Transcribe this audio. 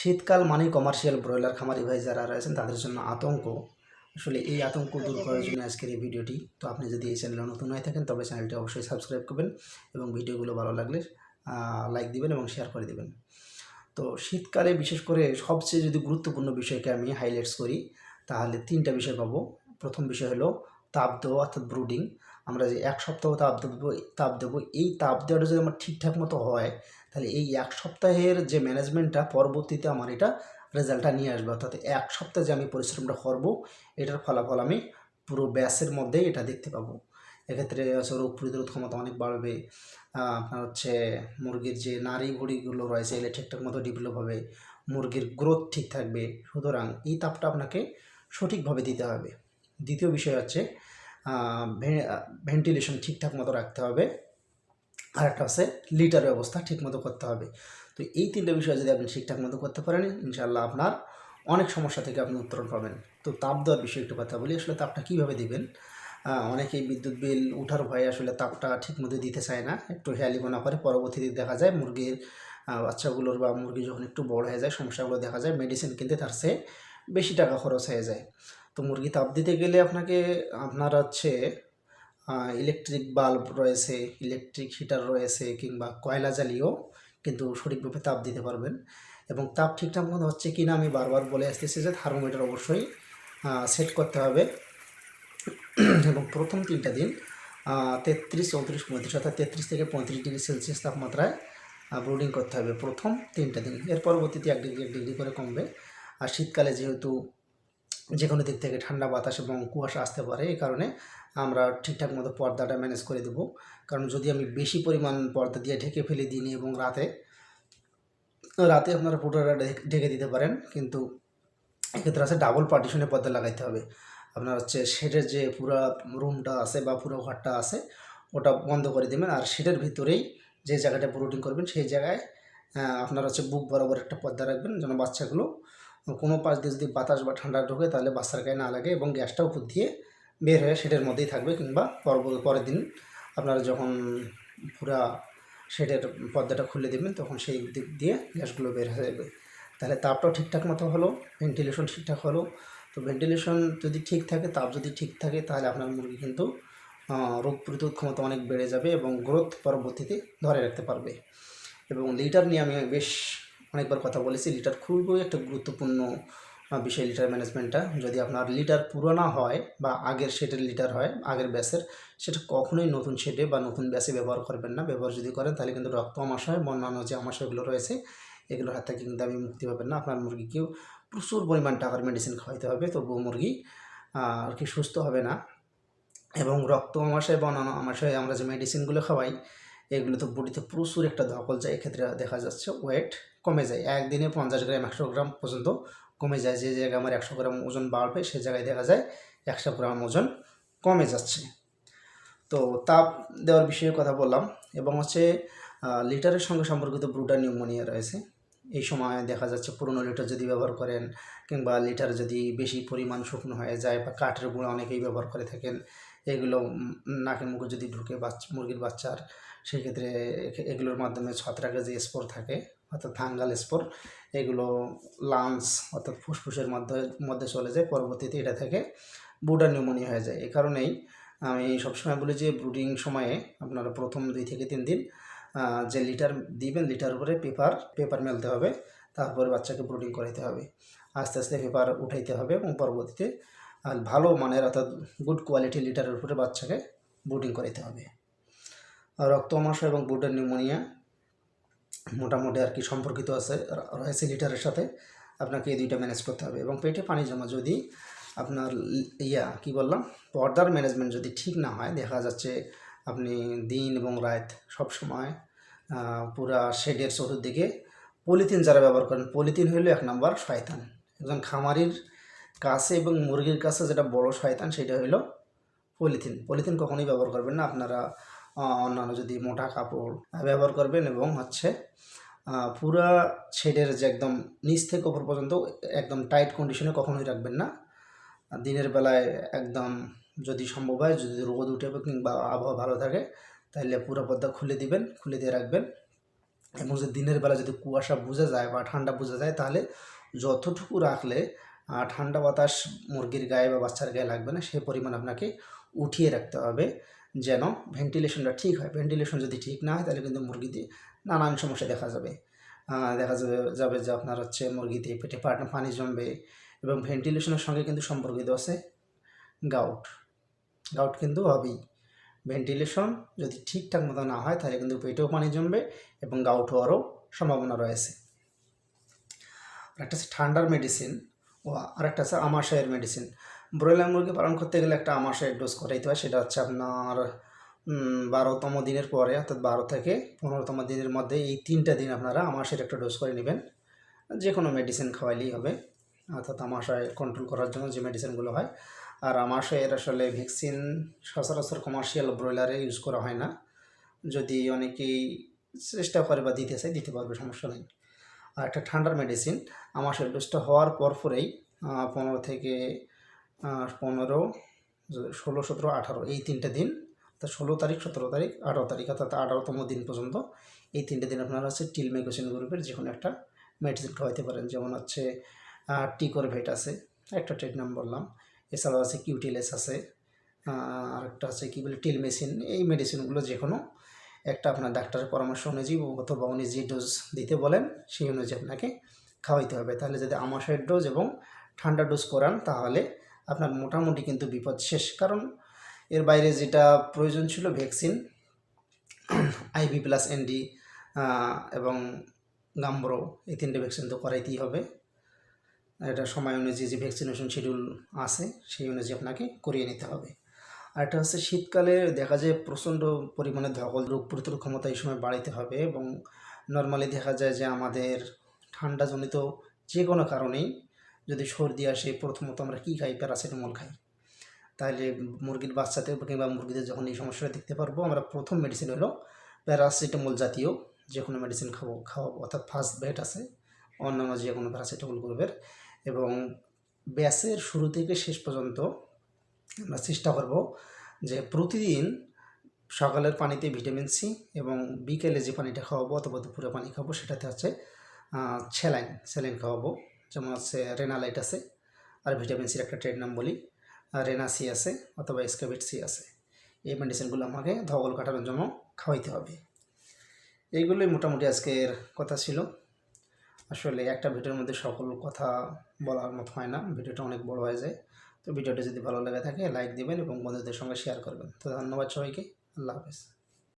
শীতকাল মানেই commercial broiler খামারি ভাই যারা রয়েছেন, তাদের জন্য আতঙ্ক। আসলে এই আতঙ্ক দূর করার জন্য আজকের এই ভিডিওটি। তো আপনি যদি এই চ্যানেলে নতুন হয়ে থাকেন, তবে চ্যানেলটি অবশ্যই সাবস্ক্রাইব করবেন এবং ভিডিওগুলো ভালো লাগলে লাইক দিবেন এবং শেয়ার করে দিবেন। তো শীতকালে বিশেষ করে সবচেয়ে যদি গুরুত্বপূর্ণ বিষয়কে আমি হাইলাইটস করি, তাহলে তিনটা বিষয় পাবো। প্রথম বিষয় হলো তাপ দেওয়া অর্থাৎ ব্রুডিং আমরা যে এক সপ্তাহ তাপ দেবো তাপ দেবো, এই তাপ দেওয়াটা যদি আমার ঠিকঠাক মতো হয়, তাহলে এই এক সপ্তাহের যে ম্যানেজমেন্টটা পরবর্তীতে আমার এটা রেজাল্টটা নিয়ে আসবে। অর্থাৎ এক সপ্তাহে যে আমি পরিশ্রমটা করব, এটার ফলাফল আমি পুরো ব্যাসের মধ্যেই এটা দেখতে পাবো। এক্ষেত্রে হচ্ছে রোগ প্রতিরোধ ক্ষমতা অনেক বাড়বে আপনার হচ্ছে মুরগির যে নারী ভুড়িগুলো রয়েছে, এগুলো ঠিকঠাক মতো ডেভেলপ হবে, মুরগির গ্রোথ ঠিক থাকবে। সুতরাং এই তাপটা আপনাকে সঠিকভাবে দিতে হবে। দ্বিতীয় বিষয় হচ্ছে ভেন্টিলেশন ঠিকঠাক মতো রাখতে হবে। আর একটা হচ্ছে লিটার ব্যবস্থা ঠিক মতো করতে হবে। তো এই তিনটে বিষয় যদি আপনি ঠিকঠাক মতো করতে পারেন ইনশাল্লাহ আপনার অনেক সমস্যা থেকে আপনি উত্তরণ পাবেন। তো তাপ দেওয়ার বিষয়ে একটু কথা বলি, আসলে তাপটা কীভাবে দিবেন? অনেকেই বিদ্যুৎ বিল উঠার ভয়ে আসলে তাপটা ঠিক মতো দিতে চায় না, একটু হেয়ালিপনা করে পরবর্তীতে দেখা যায় মুরগির বাচ্চাগুলোর বা মুরগি যখন একটু বড় হয়ে যায়, সমস্যাগুলো দেখা যায় মেডিসিন কিনতে তার চেয়ে বেশি টাকা খরচ হয়ে যায়। তো মুরগি তাপ দিতে গেলে আপনাকে, আপনার হচ্ছে ইলেকট্রিক বাল্ব রয়েছে ইলেকট্রিক হিটার রয়েছে কিংবা কয়লা জ্বালিয়েও কিন্তু সঠিকভাবে তাপ দিতে পারবেন। এবং তাপ ঠিকঠাক মতো হচ্ছে কি না আমি বারবার বলে আসতেছি যে থার্মোমিটার অবশ্যই সেট করতে হবে। এবং প্রথম তিনটা দিন তেত্রিশ, চৌত্রিশ, পঁয়ত্রিশ অর্থাৎ তেত্রিশ থেকে পঁয়ত্রিশ ডিগ্রি সেলসিয়াস তাপমাত্রায় ব্রুডিং করতে হবে প্রথম তিনটা দিন। এর পরবর্তীতে এক ডিগ্রি এক ডিগ্রি করে কমবে। আর শীতকালে যেহেতু যে কোনো দিক থেকে ঠান্ডা বাতাস এবং কুয়াশা আসতে পারে, এই কারণে আমরা ঠিকঠাক মতো পর্দাটা ম্যানেজ করে দেবো। কারণ যদি আমি বেশি পরিমাণ পর্দা দিয়ে ঢেকে ফেলি দিনে এবং রাতে রাতে আপনারা পুরোটা ঢেকে- দিতে পারেন। কিন্তু এক্ষেত্রে আছে ডাবল পার্টিশনে পর্দা লাগাইতে হবে। আপনার হচ্ছে শেডের যে পুরো রুমটা আছে বা পুরো ঘরটা আছে, ওটা বন্ধ করে দেবেন। আর শেডের ভিতরেই যে জায়গাটা ব্রুডিং করবেন, সেই জায়গায় আপনার হচ্ছে বুক বরাবর একটা পর্দা রাখবেন, যেন বাচ্চাগুলো কোনো পাশ দিয়ে যদি বাতাস বা ঠান্ডা ঢোকে তাহলে বাচ্চার গায়ে না লাগে এবং গ্যাসটা উপর দিয়ে বের হয়ে শেডের মধ্যেই থাকবে কিংবা পরবর্তী পরের দিন আপনারা যখন পুরা শেডের পর্দাটা খুলে দেবেন তখন সেই দিক দিয়ে গ্যাসগুলো বের হয়ে যাবে। তাহলে তাপটাও ঠিকঠাক মতো হলো ভেন্টিলেশন ঠিকঠাক হলো। তো ভেন্টিলেশন যদি ঠিক থাকে, তাপ যদি ঠিক থাকে, তাহলে আপনার মুরগি কিন্তু রোগ প্রতিরোধ ক্ষমতা অনেক বেড়ে যাবে এবং গ্রোথ পরবর্তীতে ধরে রাখতে পারবে। এবং লিটার নিয়ে আমি বেশ অনেকবার কথা বলেছি, লিটার খুবই একটা গুরুত্বপূর্ণ বিষয় লিটার ম্যানেজমেন্টটা। যদি আপনার লিটার পুরোনো হয় বা আগের শেডের লিটার হয়, আগের ব্যাসের, সেটা কখনোই নতুন শেডে বা নতুন ব্যাসে ব্যবহার করবেন না। ব্যবহার যদি করেন, তাহলে কিন্তু রক্ত আমাশয় বা অন্যান্য যে আমাশয়গুলো রয়েছে, এগুলোর হাত থেকে কিন্তু আপনি মুক্তি পাবেন না। আপনার মুরগিকেও প্রচুর পরিমাণ টাকার মেডিসিন খাওয়াইতে হবে, তবুও মুরগি আর কি সুস্থ হবে না। এবং রক্ত আমাশয় বা অন্যান্য আমাশয় আমরা যে মেডিসিনগুলো খাওয়াই এগুলো তো বডিতে প্রচুর একটা ধকল যায়, এক্ষেত্রে দেখা যাচ্ছে ওয়েট কমে যায়। একদিনে পঞ্চাশ গ্রাম, একশো গ্রাম পর্যন্ত কমে যায়। যে জায়গায় আমার একশো গ্রাম ওজন বাড়বে, সে জায়গায় দেখা যায় একশো গ্রাম ওজন কমে যাচ্ছে। তো তাপ দেওয়ার বিষয়ে কথা বললাম এবং হচ্ছে লিটারের সঙ্গে সম্পর্কিত ব্রুডার নিউমোনিয়া রয়েছে। এই সময় দেখা যাচ্ছে পুরনো লিটার যদি ব্যবহার করেন কিংবা লিটার যদি বেশি পরিমাণ শুকনো হয়ে যায় বা কাঠের গুঁড়া অনেকেই ব্যবহার করে থাকেন, এগুলো নাকের নাকে মুখে যদি ঢুকে বাচ্চা, মুরগির বাচ্চার সেক্ষেত্রে এ- এগুলোর মাধ্যমে ছত্রাকের যে স্পোর থাকে, অর্থাৎ ফাঙ্গাল স্পোর, এগুলো লাংস, অর্থাৎ ফুসফুসের মধ্যে মধ্যে চলে যায়, পরবর্তীতে এটা থেকে বুডার নিউমোনিয়া হয়ে যায়। এই কারণেই আমি সবসময় বলি যে ব্রুডিং সময়ে আপনারা প্রথম দুই থেকে তিন দিন যে লিটার দিবেন, লিটার উপরে পেপার পেপার মেলতে হবে, তারপরে বাচ্চাকে ব্রুডিং করাইতে হবে। আস্তে আস্তে পেপার উঠাইতে হবে এবং পরবর্তীতে ভালো মানের, অর্থাৎ গুড কোয়ালিটি লিটারের উপরে বাচ্চাকে ব্রুডিং করাইতে হবে। আর রক্ত আমাশয় এবং বুডার নিউমোনিয়া মোটামুটি আর কি সম্পর্কিত আছে। রয়েছে লিটারের সাথে। আপনাকে এই দুইটা ম্যানেজ করতে হবে এবং পেটে পানি জমা যদি আপনার ইয়া, কি বললাম, পর্দার ম্যানেজমেন্ট যদি ঠিক না হয়, দেখা যাচ্ছে আপনি দিন এবং রাত সব সময় পুরা শেডের চতুর্দিকে পলিথিন যারা ব্যবহার করেন পলিথিন হইল এক নম্বর শয়তান। একজন খামারির কাছে এবং মুরগির কাছে যেটা বড় শয়তান, সেটা হইল পলিথিন পলিথিন কখনোই ব্যবহার করবেন না। আপনারা অন্যান্য যদি মোটা কাপড় ব্যবহার করবেন এবং হচ্ছে পুরা শেডের যে একদম নিচ থেকে ওপর পর্যন্ত একদম টাইট কন্ডিশনে কখনোই রাখবেন না। দিনের বেলায় একদম যদি সম্ভব হয়, যদি রোদ উঠে কিংবা আবহাওয়া ভালো থাকে তাহলে পুরো পর্দা খুলে দিবেন, খুলে দিয়ে রাখবেন। এবং যদি দিনের বেলা যদি কুয়াশা বোঝা যায় বা ঠান্ডা বোঝা যায়, তাহলে যতটুকু রাখলে ঠান্ডা বাতাস মুরগির গায়ে বা বাচ্চার গায়ে লাগবে না সেই পরিমাণ আপনাকে উঠিয়ে রাখতে হবে। যেন ভেন্টিলেশনটা ঠিক হয়। ভেন্টিলেশন যদি ঠিক না হয়, তাহলে কিন্তু মুরগিতে নানান সমস্যা দেখা যাবে। দেখা যাবে যাবে যে আপনার হচ্ছে মুরগিতে পেটে পানি জমবে এবং ভেন্টিলেশনের সঙ্গে কিন্তু সম্পর্কিত আছে গাউট গাউট কিন্তু হবেই। ভেন্টিলেশন যদি ঠিকঠাক মতো না হয়, তাহলে কিন্তু পেটেও পানি জমবে এবং গাউট হওয়ারও সম্ভাবনা রয়েছে। একটা হচ্ছে ঠান্ডার মেডিসিন ও আরেকটা আছে আমাশয়ের মেডিসিন ব্রয়লার মুরগি পালন করতে গেলে একটা আমাশয়ের ডোজ করাইতে হয়। সেটা হচ্ছে আপনার বারোতম দিনের পরে, অর্থাৎ বারো থেকে পনেরোতম দিনের মধ্যে এই তিনটা দিন আপনারা আমাশয়ের একটা ডোজ করে নেবেন। যে কোনো মেডিসিন খাওয়াইলেই হবে। অর্থাৎ আমাশয় কন্ট্রোল করার জন্য যে মেডিসিনগুলো হয়। আর আমাশয়ের আসলে ভ্যাকসিন সচরাচর কমার্শিয়াল ব্রয়লারে ইউজ করা হয় না। যদি অনেকেই চেষ্টা করে বা দিতে চাই দিতে পারবে, সমস্যা নেই। আর একটা ঠান্ডার মেডিসিন আমাশয় ডোজটা হওয়ার পরপরেই পনেরো থেকে পনেরো ষোলো, সতেরো, আঠারো, এই তিনটে দিন, অর্থাৎ ষোলো তারিখ, সতেরো তারিখ, আঠারো তারিখ, অর্থাৎ আঠারোতম দিন পর্যন্ত, এই তিনটে দিন আপনারা হচ্ছে টিলমেগোসিন গ্রুপের যে কোনো একটা মেডিসিন খাওয়াইতে পারেন। যেমন হচ্ছে টিকোরভেট আছে, একটা ট্রেড নাম বললাম, এছাড়াও আছে কিউটিলেস আছে আরেকটা আছে কী বলে, টিল মেশিন, এই মেডিসিনগুলো যে কোনো একটা আপনার ডাক্তারের পরামর্শ অনুযায়ী অথবা উনি যে ডোজ দিতে বলেন, সেই অনুযায়ী আপনাকে খাওয়াইতে হবে। তাহলে যদি আমাশয়ের ডোজ এবং ঠান্ডা ডোজ করান, তাহলে আপনার মোটামুটি কিন্তু বিপদ শেষ। কারণ এর বাইরে যেটা প্রয়োজন ছিল ভ্যাকসিন, আইভি প্লাস এনডি এবং গাম্ব্রো, এই তিনটে ভ্যাকসিন তো করাইতেই হবে। এটা সময় অনুযায়ী যে ভ্যাকসিনেশন শিডিউল আছে, সেই অনুযায়ী আপনাকে করিয়ে নিতে হবে। আর এটা হচ্ছে শীতকালে দেখা যায় প্রচণ্ড পরিমাণে ধকল, রোগ প্রতিরোধ ক্ষমতা এই সময় বাড়াইতে হবে এবং নর্মালি দেখা যায় যে আমাদের ঠান্ডাজনিত যে কোনো কারণেই যদি সর্দি আসে, প্রথমত আমরা কী খাই? প্যারাসিটামল খাই। তাহলে মুরগির বাচ্চাতে কিংবা মুরগিদের যখন এই সমস্যাটা দেখতে পারব, আমরা প্রথম মেডিসিন হলো প্যারাসিটামল জাতীয় যে কোনো মেডিসিন খাব খাওয়াবো অর্থাৎ ফার্স্ট বেড আছে, অন্যান্য যে কোনো প্যারাসিটামল গ্রুপের। এবং ব্যাসের শুরু থেকে শেষ পর্যন্ত আমরা চেষ্টা করব যে প্রতিদিন সকালের পানিতে ভিটামিন সি এবং বিকেলে যে পানিটা খাওয়াবো অথবা দুপুরে পানি খাব সেটাতে হচ্ছে স্যালাইন স্যালাইন খাওয়াবো। যেমন হচ্ছে রেনালাইট আছে, আর ভিটামিন সির একটা ট্রেড নাম বলি রেনা সি আছে অথবা স্কাবিট সি আছে। এই মেডিসিনগুলো আমাকে ধগল কাটানোর জন্য খাওয়াইতে হবে। এইগুলোই মোটামুটি আজকের কথা ছিল। আসলে একটা ভিডিওর মধ্যে সকল কথা বলার মতো হয় না, ভিডিওটা অনেক বড় হয়ে যায়। তো ভিডিওটা যদি ভালো লেগে থাকে, লাইক দিবেন এবং বন্ধুদের সঙ্গে শেয়ার করবেন। তো ধন্যবাদ সবাইকে, আল্লাহ হাফেজ।